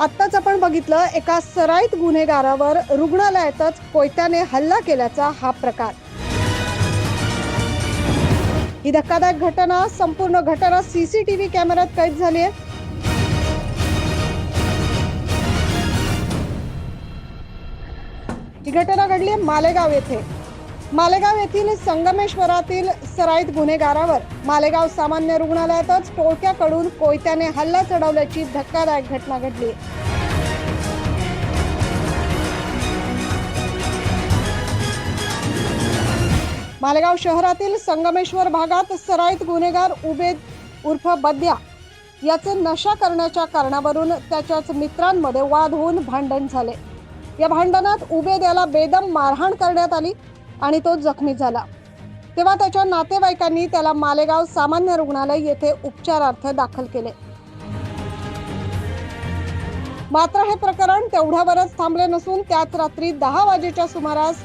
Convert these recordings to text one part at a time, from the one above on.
आत्ताच आपण बघितलं एका सराईत गुन्हेगारावर रुग्णालयातच कोयत्याने हल्ला केल्याचा हा प्रकार. ही धक्कादायक घटना संपूर्ण घटना सीसीटीव्ही कॅमेऱ्यात कैद झाली आहे ही घटना घडली आहे मालेगाव येथे. मालेगाव येथील संगमेश्वरातील सराईत गुन्हेगारावर मालेगाव सामान्य रुग्णालयातच टोळक्याकडून कोयत्याने हल्ला चढवल्याची धक्कादायक घटना घडली. मालेगाव शहरातील संगमेश्वर भागात सराईत गुन्हेगार उबेद उर्फ बद्या याचे नशा करण्याच्या कारणावरून त्याच्याच मित्रांमध्ये वाद होऊन भांडण झाले. या भांडणात उबेद याला बेदम मारहाण करण्यात आली. आणि तो जखमी झाला. तेव्हा त्याच्या नातेवाईकांनी त्याला मालेगाव सामान्य रुग्णालय येथे उपचारार्थ दाखल केले. मात्र हे प्रकरण तेवढ्यावरच थांबले नसून त्याच रात्री दहा वाजेच्या सुमारास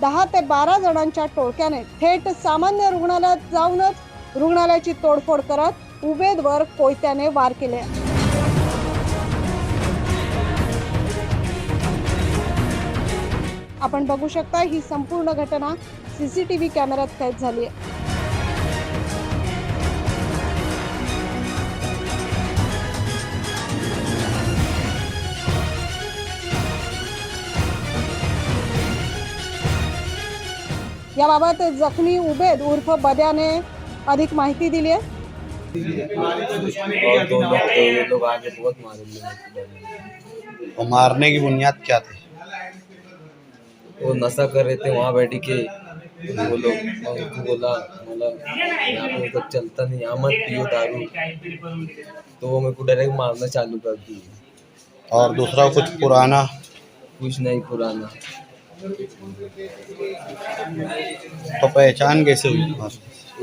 दहा ते बारा जणांच्या टोळक्याने थेट सामान्य रुग्णालयात जाऊनच रुग्णालयाची तोडफोड करत उबेदवर कोयत्याने वार केले. आपण बघू शकता ही संपूर्ण घटना सीसीटीव्ही कॅमेऱ्यात कैद झाली आहे. याबाबत जखमी उबेद उर्फ बद्याने अधिक माहिती दिली आहे. और दो लोग तो ये लोग आगे बहुत मारे लोग और मारने की बुनियाद क्या थी? वो नशा कर रहे थे वहाँ बैठ के। वो लोग उनको बोला बोला यहाँ पे तो चलता नहीं यहाँ मत पियो दारू। तो वो मेरे को डायरेक्ट मारना चालू कर दी और दूसरा कुछ पुराना? कुछ नहीं पुराना। तो पहचान कैसे हुई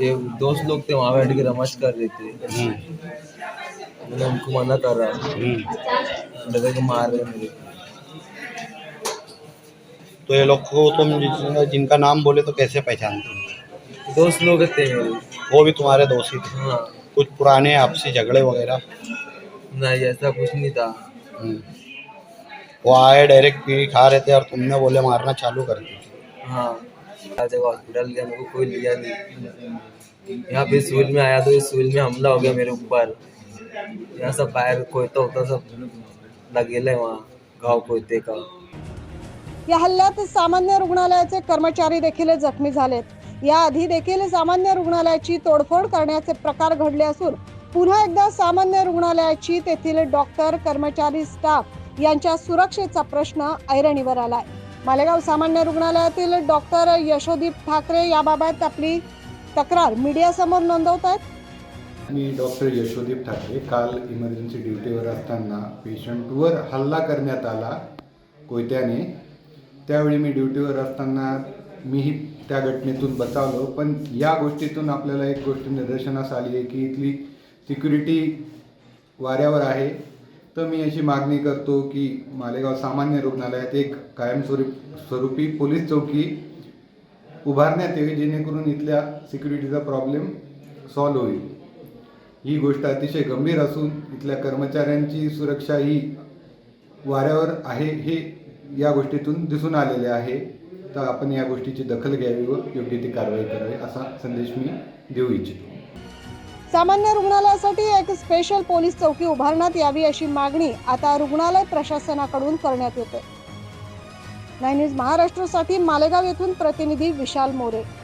ये दोस्त लोग थे वहाँ बैठ के रमच कर रहे थे। हम्म, मैंने उनको मना कर। रहा हम्म। डायरेक्ट मार रहे मेरे को। तो ये लोग को तुम जिन- जिनका नाम बोले तो कैसे पहचानते हो? दोस्त लोग थे वो। भी तुम्हारे दोस्त ही थे। हाँ। कुछ पुराने आपसी झगड़े वगैरह? नहीं ऐसा कुछ नहीं था। हम्म। वो आए डायरेक्ट पी खा रहे थे और तुमने बोले मारना चालू कर दिया। हाँ। हॉस्पिटल गया मेरे को कोई लिया नहीं। यहाँ पे सिविल में आया तो इस सिविल में हमला हो गया मेरे ऊपर। यहाँ सब बाहर कोयता होता सब लगेला है वहाँ गाँव कोयते का। या हल्ल्यात सामान्य रुग्णालयाचे कर्मचारी देखील जखमी झालेत. याआधी देखील सामान्य रुग्णालयाची तोडफोड करण्याचे प्रकार घडले असून पुन्हा एकदा सामान्य रुग्णालयाची तेथील डॉक्टर कर्मचारी स्टाफ यांच्या सुरक्षेचा प्रश्न ऐरणीवर आलाय. मालेगाव सामान्य रुग्णालयातील डॉक्टर यशोदीप ठाकरे याबाबत आपली तक्रार मीडियासमोर नोंदवत आहेत. मी डॉक्टर यशोदीप ठाकरे काल इमर्जन्सी ड्युटीवर असताना पेशंटवर हल्ला करण्यात आला. कोयत्याने त्यावेळी मी ड्युटीवर असताना मीही त्या घटनेतून बचावलो. पण या गोष्टीतून आपल्याला एक गोष्ट निदर्शनास आली आहे की इथली सिक्युरिटी वाऱ्यावर आहे. तर मी अशी मागणी करतो की मालेगाव सामान्य रुग्णालयात एक कायमस्वरूप स्वरूपी पोलीस चौकी उभारण्यात यावी जेणेकरून इथल्या सिक्युरिटीचा प्रॉब्लेम सॉल्व्ह होईल. ही गोष्ट अतिशय गंभीर असून इथल्या कर्मचाऱ्यांची सुरक्षा ही वाऱ्यावर आहे हे या गोष्टीतून दिसून आलेले आहे. तर आपण या गोष्टीची दखल घ्यावी व योग्य ती कारवाई करावी असा संदेश मी देऊ इच्छितो. सामान्य रुग्णालयासाठी एक स्पेशल पोलीस चौकी उभारण्यात यावी अशी मागणी आता रुग्णालय प्रशासनाकडून करण्यात येते. नाईन न्यूज महाराष्ट्रासाठी मालेगाव येथून प्रतिनिधी विशाल मोरे.